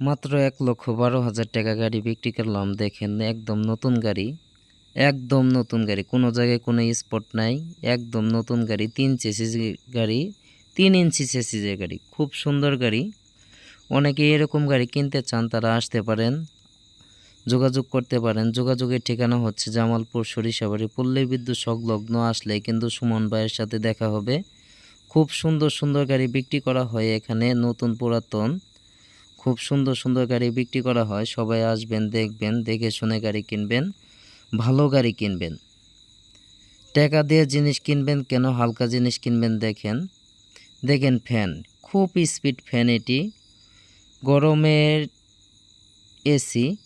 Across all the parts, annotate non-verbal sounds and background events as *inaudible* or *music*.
মাত্র এক লক্ষ বারো হাজার টাকা গাড়ি বিক্রি করলাম। দেখেন, একদম নতুন গাড়ি, একদম নতুন গাড়ি। কোনো জায়গায় কোনো স্পট নাই, একদম নতুন গাড়ি, তিন চেসিস গাড়ি, তিন ইঞ্চি চেসিসের গাড়ি। খুব সুন্দর গাড়ি। অনেকে এরকম গাড়ি কিনতে চান, তারা আসতে পারেন, যোগাযোগ করতে পারেন। যোগাযোগের ঠিকানা হচ্ছে জামালপুর, সরিষাবাড়ি, পল্লী বিদ্যুৎ সংলগ্ন আসলে কিন্তু সুমন ভাইয়ের সাথে দেখা হবে। খুব সুন্দর সুন্দর গাড়ি বিক্রি করা হয় এখানে, নতুন পুরাতন। খুব সুন্দর সুন্দর গাড়ি বিক্রি করা হয়। সবাই আসবেন, দেখবেন, দেখে শুনে গাড়ি কিনবেন, ভালো গাড়ি কিনবেন। টাকা দিয়ে জিনিস কিনবেন কেন? হালকা জিনিস কিনবেন, দেখেন। দেখেন ফ্যান, খুব স্পিড ফ্যান এটি। গরমের এসি,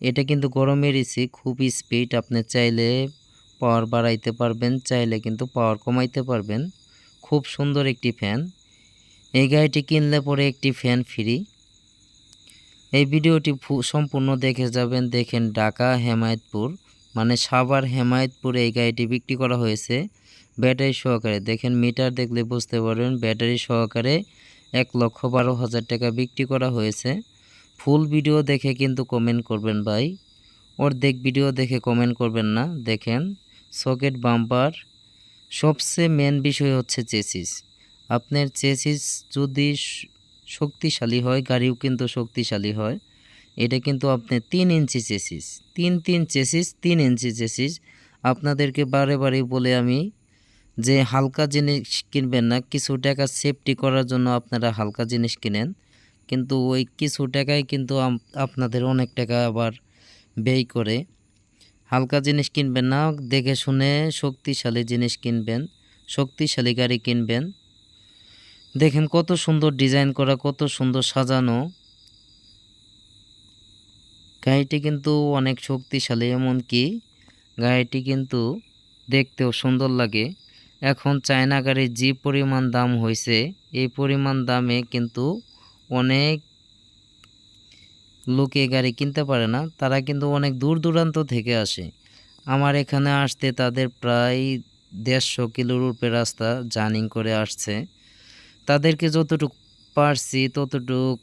এটা কিন্তু গরমের এসি, খুব স্পিড। আপনি চাইলে পাওয়ার বাড়াইতে পারবেন, চাইলে কিন্তু পাওয়ার কমাইতে পারবেন। খুব সুন্দর একটি ফ্যান। এই গাড়িটি কিনলে পরে একটি ফ্যান ফ্রি। এই ভিডিওটি সম্পূর্ণ দেখে যাবেন। দেখেন ঢাকা হেমায়তপুর মানে সাভার হেমায়তপুরে এই গাড়িটি বিক্রি করা হয়েছে ব্যাটারি সহকারে। দেখেন মিটার দেখলে বুঝতে পারবেন, ব্যাটারি সহকারে এক লক্ষ বারো হাজার টাকা বিক্রি করা হয়েছে। ফুল ভিডিও দেখে কিন্তু কমেন্ট করবেন ভাই। অর্ধেক ভিডিও দেখে কমেন্ট করবেন না। দেখেন সকেট বাম্পার সবচেয়ে মেন বিষয় হচ্ছে চেসিস। আপনার চেসিস যদি শক্তিশালী হয়, গাড়িও কিন্তু শক্তিশালী হয়, এটা কিন্তু আপনি তিন ইঞ্চি চেসিস তিন তিন চেসিস তিন ইঞ্চি চেসিস আপনাদেরকে বারে বারে বলে আমি যে হালকা জিনিস কিনবেন না, কিছু টাকা সেফটি করার জন্য আপনারা হালকা জিনিস কিনেন। কিন্তু ওই কিছু টাকায় কিন্তু আপনাদের অনেক টাকা আবার ব্যয় করে। হালকা জিনিস কিনবেন না, দেখে শুনে শক্তিশালী জিনিস কিনবেন, শক্তিশালী গাড়ি কিনবেন। দেখেন কত সুন্দর ডিজাইন করা, কত সুন্দর সাজানো। গাড়িটি কিন্তু অনেক শক্তিশালী, এমনকি গাড়িটি কিন্তু দেখতেও সুন্দর লাগে। এখন চায়না গাড়ির যে পরিমাণ দাম হয়েছে, এই পরিমাণ দামে কিন্তু অনেক লোকে গাড়ি কিনতে পারে না, তারা কিন্তু অনেক দূর দূরান্ত থেকে আসে। আমার এখানে আসতে তাদের প্রায় দেড়শো কিলোর উপরে রাস্তা জার্নিং করে আসছে। তাদেরকে যতটুকু পারছি, ততটুক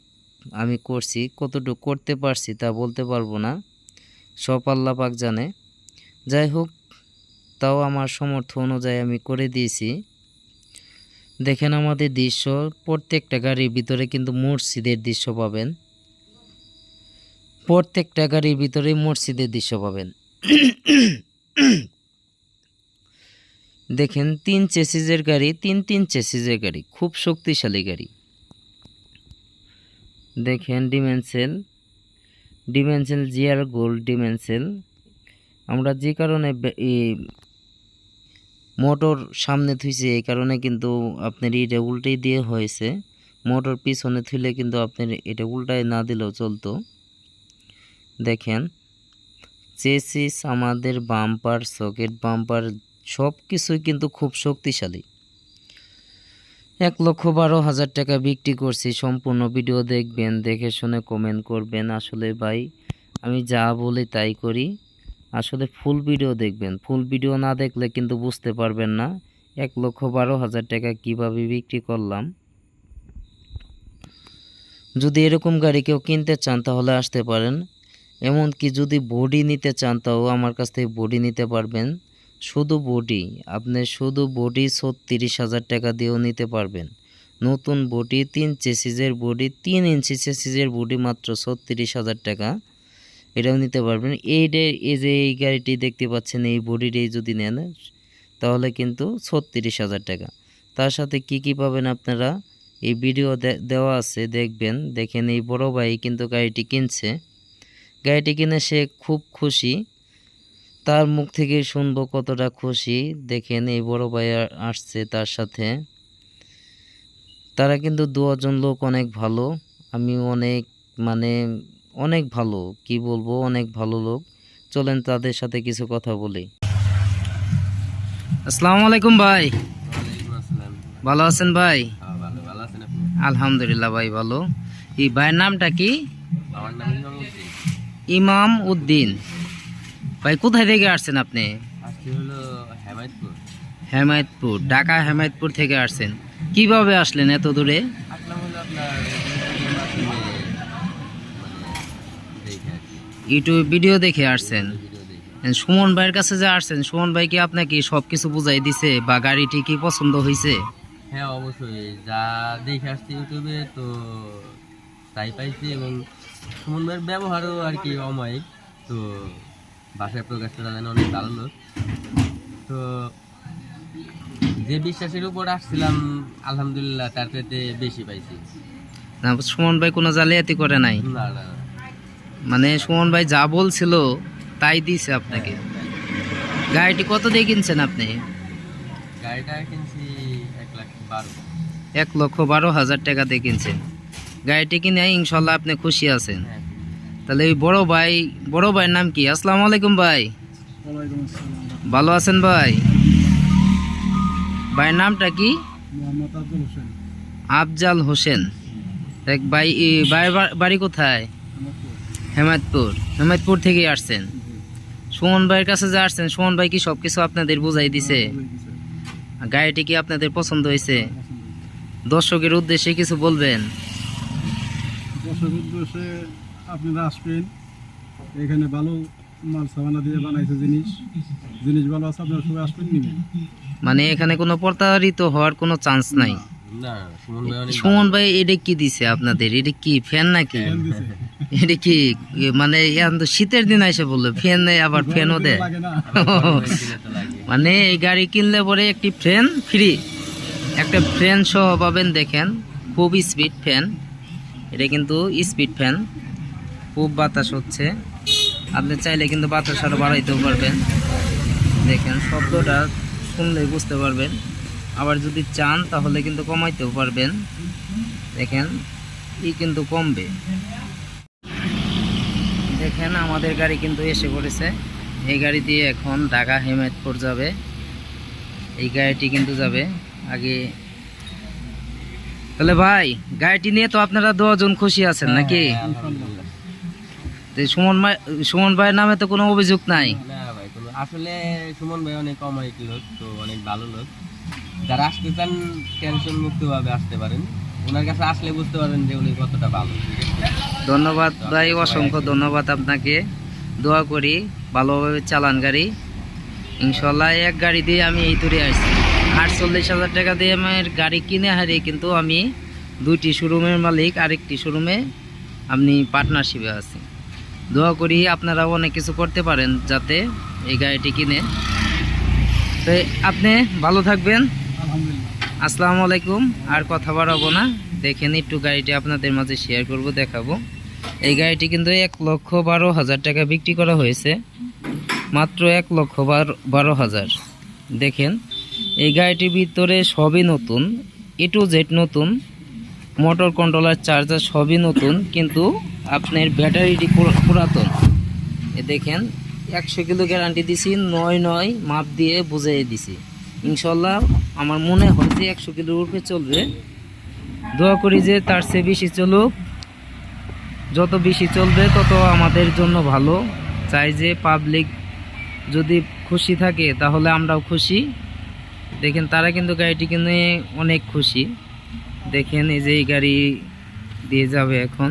আমি করছি, কতটুকু করতে পারছি তা বলতে পারব না। সব আল্লাহ পাক জানে। যাই হোক, তাও আমার সমর্থ অনুযায়ী আমি করে দিয়েছি। দেখেন আমাদের দৃশ্য, প্রত্যেকটা গাড়ির ভিতরে কিন্তু মসজিদের দৃশ্য পাবেন। প্রত্যেকটা গাড়ির ভিতরে মসজিদের দৃশ্য পাবেন। দেখেন, তিন চেসিজের গাড়ি, তিন তিন চেসিজের গাড়ি, খুব শক্তিশালী গাড়ি। দেখেন, ডিমেনসেল ডিমেনসেল জিয়ার গোল্ড ডিমেনসেল। আমরা যে কারণে মোটর সামনে থুইছে, এই কারণে কিন্তু আপনার এটা উল্টেই দিয়ে হয়েছে। মোটর পিছনে থুইলে কিন্তু আপনার এটা উল্টায় না দিলেও চলতো। দেখেন, চেসিস আমাদের বাম্পার, সকেট বাম্পার সব কিছুই কিন্তু খুব শক্তিশালী। এক লক্ষ বারো হাজার টাকা বিক্রি করছি, সম্পূর্ণ ভিডিও দেখবেন, দেখে শুনে কমেন্ট করবেন। আসলে ভাই, আমি যা বলি তাই করি। আসলে ফুল ভিডিও দেখবেন। ফুল ভিডিও না দেখলে কিন্তু বুঝতে পারবেন না এক লক্ষ বারো হাজার টাকা কীভাবে বিক্রি করলাম। যদি এরকম গাড়ি কেউ কিনতে চান তাহলে আসতে পারেন। এমনকি যদি বডি নিতে চান তাও আমার কাছ থেকে বডি নিতে পারবেন। শুধু বডি, আপনি শুধু বডি ছত্রিশ হাজার টাকা দিয়েও নিতে পারবেন। নতুন বডি তিন চেসিজের বডি, তিন ইঞ্চি চেসিজের বডি মাত্র ছত্রিশ হাজার টাকা। এটাও নিতে পারবেন। এইটা এই যে এই গাড়িটি দেখতে পাচ্ছেন, এই বডিটাই যদি নেন, তাহলে কিন্তু ছত্রিশ হাজার টাকা। তার সাথে কি কি পাবেন আপনারা? এই ভিডিও দেওয়া আছে, দেখবেন। দেখেন এই বড় ভাই কিন্তু গাড়িটি কিনছে। গাড়িটি কিনে সে খুব খুশি। তার মুখ থেকে শুনব কতটা খুশি। দেখেন এই বড় ভাই আসছে তার সাথে। তারা কিন্তু দুজন লোক অনেক ভালো। আমি অনেক মানে অনেক ভালো। কি বলব অনেক ভালো লোক। চলেন তাদের সাথে কিছু কথা বলি। আসসালামু আলাইকুম ভাই। ভালো আছেন ভাই? আলহামদুলিল্লাহ ভাই ভালো। এই ভাইয়ের নামটা কি? ইমাম উদ্দিন। ভাই কোথায় থেকে আসছেন আপনি? হেমায়তপুর। ঢাকা হেমায়তপুর থেকে আসছেন। কীভাবে আসলেন এত দূরে? ইউটিউব ভিডিও দেখে আসছেন। সুমন ভাইয়ের কাছে যে আসছেন সুমন ভাই কি আপনাকে সব কিছু বুঝাই দিছে বা গাড়িটি কি পছন্দ হয়েছে হ্যাঁ অবশ্যই। যা দেখে আসছি ইউটিউবে তো তাই পাইছি এবং সুমন ভাইয়ের ব্যবহারও আর কি অমায়িক। তো ভাষায় প্রকাশ করা যায় না অনেক ভালো লোক। তো যে বিশ্বাসের উপর আসছিলাম আলহামদুলিল্লাহ তার চাইতে বেশি পাইছি। না, সুমন ভাই কোনো জালিয়াতি করে নাই। না না না। মানে সুমন ভাই যা বলছিল তাই দিছে আপনাকে। গাড়িটি কত দিয়ে কিনছেন আপনি? গাড়িটা কিনছি এক লাখ বারো। এক লক্ষ বারো হাজার টাকা দিয়ে কিনছেন। গাড়িটি কিনে ইনশাল্লাহ আপনি খুশি আছেন। হ্যাঁ তাহলে ওই বড় ভাই বড় ভাইয়ের নাম কি? আসসালামু আলাইকুম ভাই। ভালো আছেন ভাই? ভাইয়ের নামটা কি? আফজাল হোসেন। দেখ ভাই ভাইয়ের বাড়ি কোথায়? হেমায়তপুর। হেমায়তপুর। থেকে আসছেন। সুমন ভাইয়ের কাছে যে আসছেন সুমন ভাই কি সব কিছু আপনাদের বুঝাই দিছে? আর গাড়িটি কি আপনাদের পছন্দ হয়েছে? দর্শকের উদ্দেশ্যে কিছু বলবেন। দর্শক উদ্দেশ্যে আপনারা আসবেন। এখানে ভালো মাল সাবানা দিয়ে বানাইছে জিনিস। জিনিস ভালো আছে আপনারা সবাই আসবেন নিবেন। মানে এখানে কোনো প্রতারিত হওয়ার কোনো চান্স নাই। সুমন ভাই এটা কি দিছে আপনাদের? এটা কি ফ্যান নাকি? এটা কি মানে এখন তো শীতের দিন এসে বলল ফ্যান নেই আবার ফ্যানও দেয়। *laughs* মানে এই গাড়ি কিনলে পরে একটি ফ্যান ফ্রি একটা ফ্যান সহ পাবেন দেখেন খুব স্পিড ফ্যান এটা কিন্তু স্পিড ফ্যান খুব বাতাস হচ্ছে। আপনি চাইলে কিন্তু বাতাস আরও বাড়াইতেও পারবেন। দেখেন শব্দটা শুনলে বুঝতে পারবেন। আবার যদি চান তাহলে কিন্তু কমাইতেও পারবেন। দেখেন ই কিন্তু কমবে। দেখেন আমাদের গাড়ি কিন্তু এসে পড়েছে। এই গাড়ি দিয়ে এখন ঢাকা হেমায়তপুর যাবে। এই গাড়িটি কিন্তু যাবে আগে। তাহলে ভাই গাড়িটি নিয়ে তো আপনারা দশজন খুশি আছেন নাকি? হ্যাঁ, আলহামদুলিল্লাহ। তো সুমন ভাই সুমন ভাইয়ের নামে তো কোনো অভিযোগ নাই। না ভাই কোনো আসলে সুমন ভাই অনেক অমায়িক লোক তো অনেক ভালো লোক। যারা আসতে চান টেনশন মুক্ত ভাবে আসতে পারেন। ওনার কাছে আসলে বুঝতে পারবেন যে উনি কতটা ভালো ধন্যবাদ ভাই অসংখ্য ধন্যবাদ আপনাকে। দোয়া করি ভালোভাবে চালান গাড়ি। ইনশাল্লাহ এক গাড়ি দিয়ে আমি এই তুরে আসছি। আটচল্লিশ হাজার টাকা দিয়ে আমার গাড়ি কিনে হারিয়ে কিন্তু আমি দুইটি শোরুমের মালিক আরেকটি শোরুমে আপনি পার্টনারশিপে আছি। দোয়া করি আপনারাও অনেক কিছু করতে পারেন যাতে এই গাড়িটি কিনে। তো আপনি ভালো থাকবেন। আসসালামু আলাইকুম। আর কথা বাড়াবো না। দেখেন একটু গাড়িটি আপনাদের মাঝে শেয়ার করব, দেখাবো। এই গাড়িটি কিন্তু এক লক্ষ বারো হাজার টাকা বিক্রি করা হয়েছে। মাত্র এক লক্ষ বারো বারো হাজার। দেখেন, এই গাড়িটির ভিতরে সবই নতুন, এ টু জেড নতুন। মোটর কন্ট্রোলার চার্জার সবই নতুন, কিন্তু আপনার ব্যাটারিটি পুরা- পুরাতন। এ দেখেন, একশো কিলো গ্যারান্টি দিছি, নয় নয় মাপ দিয়ে বুঝিয়ে দিছি। ইনশাল্লাহ আমার মনে হয় যে একশো কিলোর উপরে চলবে। দোয়া করি যে তার চেয়ে বেশি চলুক। যত বেশি চলবে, তত আমাদের জন্য ভালো। চাই যে পাবলিক যদি খুশি থাকে, তাহলে আমরাও খুশি। দেখেন, তারা কিন্তু গাড়িটি কিনে অনেক খুশি। দেখেন এই যে এই গাড়ি দিয়ে যাবে এখন।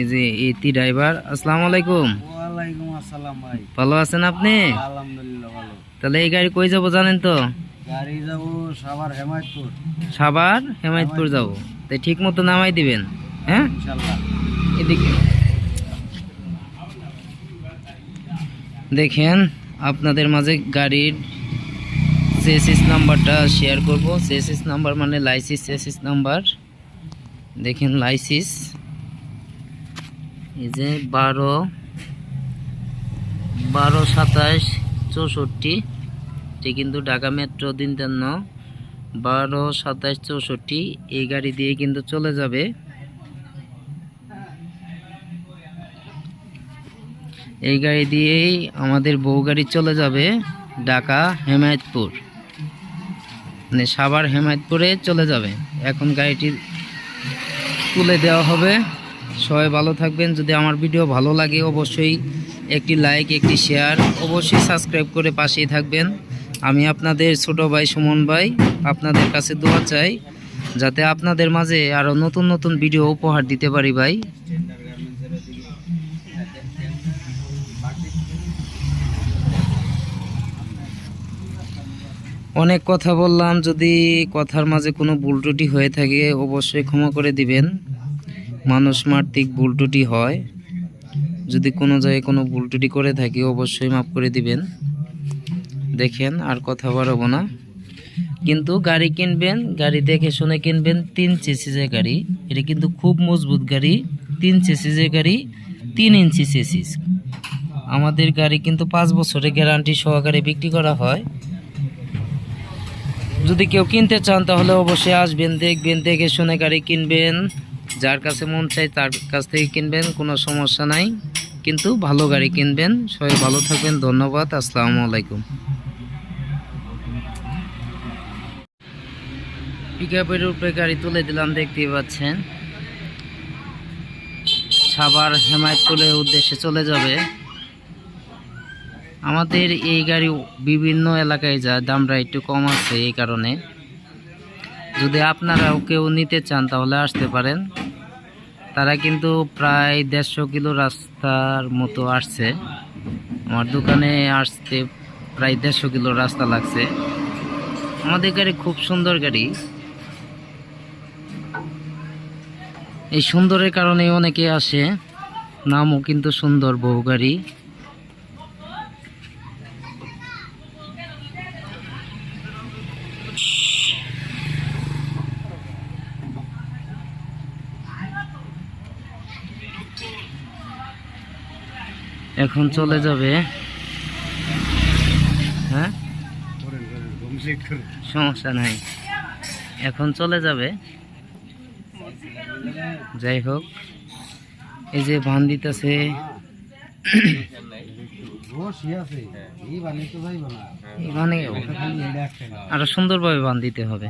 এই যে এটি ড্রাইভার আসসালামু আলাইকুম। ওয়ালাইকুম আসসালাম ভাই। ভালো আছেন আপনি? আলহামদুলিল্লাহ ভালো। তাহলে এই গাড়ি কই যাব জানেন তো? গাড়ি যাব সাভার হেমায়তপুর। সাভার হেমায়তপুর যাব। তাই ঠিক মতো নামাই দিবেন হ্যাঁ? ইনশাল্লাহ। এদিকে। দেখেন আপনাদের মাঝে গাড়ির চেসিস নাম্বারটা শেয়ার করব। চেসিস নাম্বার মানে লাইসিস চেসিস নাম্বার। দেখেন লাইসিস। এই যে বারো বারো সাতাশ চৌষট্টি। এটি কিন্তু ঢাকা মেট্রো দিন তেন্ন বারো সাতাশ চৌষট্টি, এই গাড়ি দিয়ে কিন্তু চলে যাবে। এই গাড়ি দিয়েই আমাদের বউ গাড়ি চলে যাবে ঢাকা হেমায়তপুর। মানে সাভার হেমায়তপুরে চলে যাবে। এখন গাড়িটি তুলে দেওয়া হবে। সবাই ভালো থাকবেন। যদি আমার ভিডিও ভালো লাগে, অবশ্যই একটি লাইক একটি শেয়ার অবশ্যই সাবস্ক্রাইব করে পাশেই থাকবেন। আমি আপনাদের ছোট ভাই, সুমন ভাই, আপনাদের কাছে দোয়া চাই, যাতে আপনাদের মাঝে আরও নতুন নতুন ভিডিও উপহার দিতে পারি ভাই। অনেক কথা বললাম, যদি কথার মাঝে কোনো ভুল হয়ে থাকে, অবশ্যই ক্ষমা করে দিবেন। মানুষ মার্তিক ভুল হয়। যদি কোনো জায়গায় কোনো ভুল করে থাকি, অবশ্যই মাফ করে দিবেন। দেখেন, আর কথা বাড়াবো না। কিন্তু গাড়ি কিনবেন, গাড়ি দেখে শুনে কিনবেন, তিন চেসিসের গাড়ি, এটা কিন্তু খুব মজবুত গাড়ি, তিন চেসিসের গাড়ি, তিন ইঞ্চি চেসিস আমাদের গাড়ি কিন্তু পাঁচ বছরের গ্যারান্টি সহকারে বিক্রি করা হয়। যদি কেউ কিনতে চান, তাহলে অবশ্যই আসবেন, দেখবেন, দেখে শুনে গাড়ি কিনবেন। যার কাছে মন চাই, তার কাছ থেকে কিনবেন, কোনো সমস্যা নাই। কিন্তু ভালো গাড়ি কিনবেন। সবাই ভালো থাকবেন, ধন্যবাদ, আসসালামু আলাইকুম। পিক আপের উপরে গাড়ি তুলে দিলাম, দেখতেই পাচ্ছেন। সাবার হেমায়তপুরের উদ্দেশ্যে চলে যাবে। আমাদের এই গাড়ি বিভিন্ন এলাকায় যায় দামটা একটু কম আছে এই কারণে। যদি আপনারাও কেউ নিতে চান তাহলে আসতে পারেন। তারা কিন্তু প্রায় দেড়শো কিলো রাস্তার মতো আসছে। আমার দোকানে আসতে প্রায় দেড়শো কিলো রাস্তা লাগছে। আমাদের গাড়ি খুব সুন্দর গাড়ি। এই সুন্দরের কারণে অনেকে আসে। নামও কিন্তু সুন্দর বহু গাড়ি। এখন চলে যাবে। হ্যাঁ? সমস্যা নাই। এখন চলে যাবে। যাই হোক, এই যে ভান দিতেছে। মানে আরও সুন্দরভাবে বান দিতে হবে।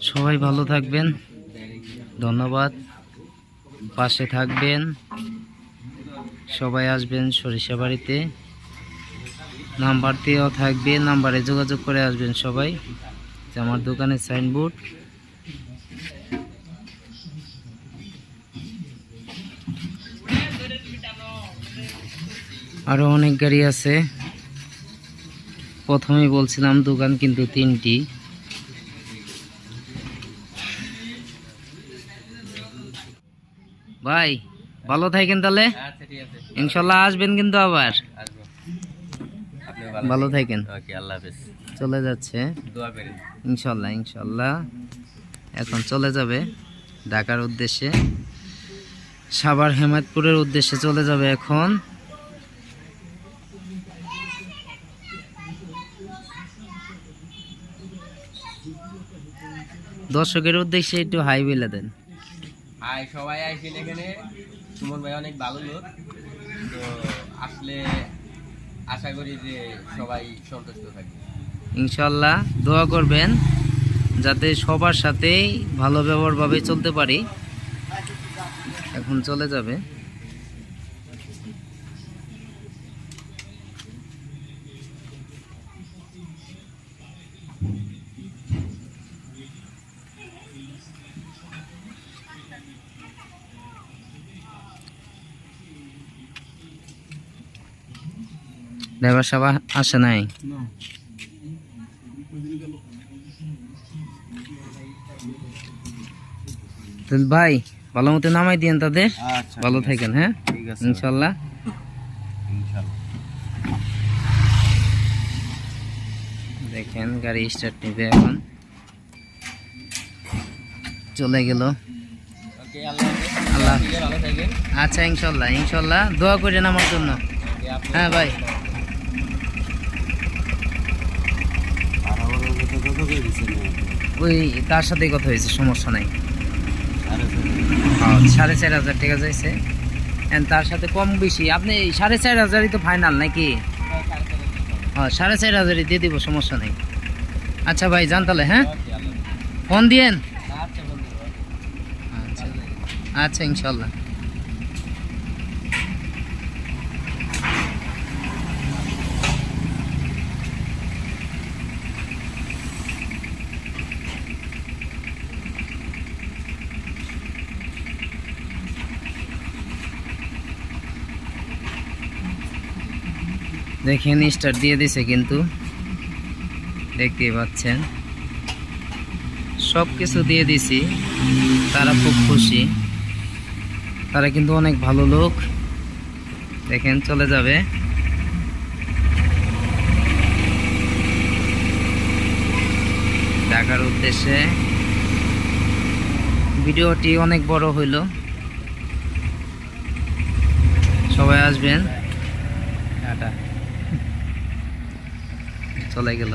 সবাই ভালো থাকবেন। ধন্যবাদ। পাশে থাকবেন। সবাই আসবেন সরিষা বাড়িতে। নাম্বার দেওয়া থাকবে, নাম্বারে যোগাযোগ করে আসবেন সবাই। আমার দোকানের সাইনবোর্ড আরও অনেক গাড়ি আছে। প্রথমেই বলছিলাম দোকান কিন্তু তিনটি। ভাই ভালো থাকেন তাহলে? আচ্ছা ইনশাল্লাহ আসবেন কিন্তু আবার। ভালো থাকেন। আল্লাহ হাফেজ। চলে যাচ্ছে। ইনশাল্লাহ ইনশাল্লাহ। এখন চলে যাবে ঢাকার উদ্দেশ্যে। সাভার হেমায়তপুরের উদ্দেশ্যে চলে যাবে এখন। দর্শকের উদ্দেশ্যে একটু হাই বলে দেন। হাই সবাই আইসেন এখানে। সুমন ভাই অনেক ভালো লোক। তো আসলে আশা করি যে সবাই সন্তুষ্ট থাকবে। ইনশাল্লাহ দোয়া করবেন যাতে সবার সাথেই ভালো ব্যবহারভাবে চলতে পারি। এখন চলে যাবে। ড্রাইভার সাহেব আসে নাই। ভাই ভালো মতো নামাই দিয়েন তাদের। আচ্ছা ভালো থাকেন হ্যাঁ? ইনশাল্লাহ। দেখেন গাড়ি স্টার্ট নেবে এখন। চলে গেল। আল্লাহ আচ্ছা ইনশাল্লাহ ইনশাল্লাহ। দোয়া করেন আমার জন্য। হ্যাঁ ভাই। ওই তার সাথেই কথা হয়েছে সমস্যা নাই। হ্যাঁ, সাড়ে চার হাজার টাকা যাইছে তার সাথে কম বেশি। আপনি সাড়ে চার হাজারই তো ফাইনাল নাকি? হ্যাঁ সাড়ে চার হাজারই দিয়ে দিব সমস্যা নেই। আচ্ছা ভাই যান তাহলে হ্যাঁ। ফোন দিয়েন? আচ্ছা আচ্ছা ইনশাল্লাহ। দেখেন, স্টার দিয়ে দিছে কিন্তু। দেখতেই পাচ্ছেন। সব কিছু দিয়ে দিছি। তারা খুব খুশি। তারা কিন্তু অনেক ভালো লোক। দেখেন, চলে যাবে। ঢাকার উদ্দেশ্যে ভিডিওটি অনেক বড় হইল। সবাই আসবেন। চলে গেল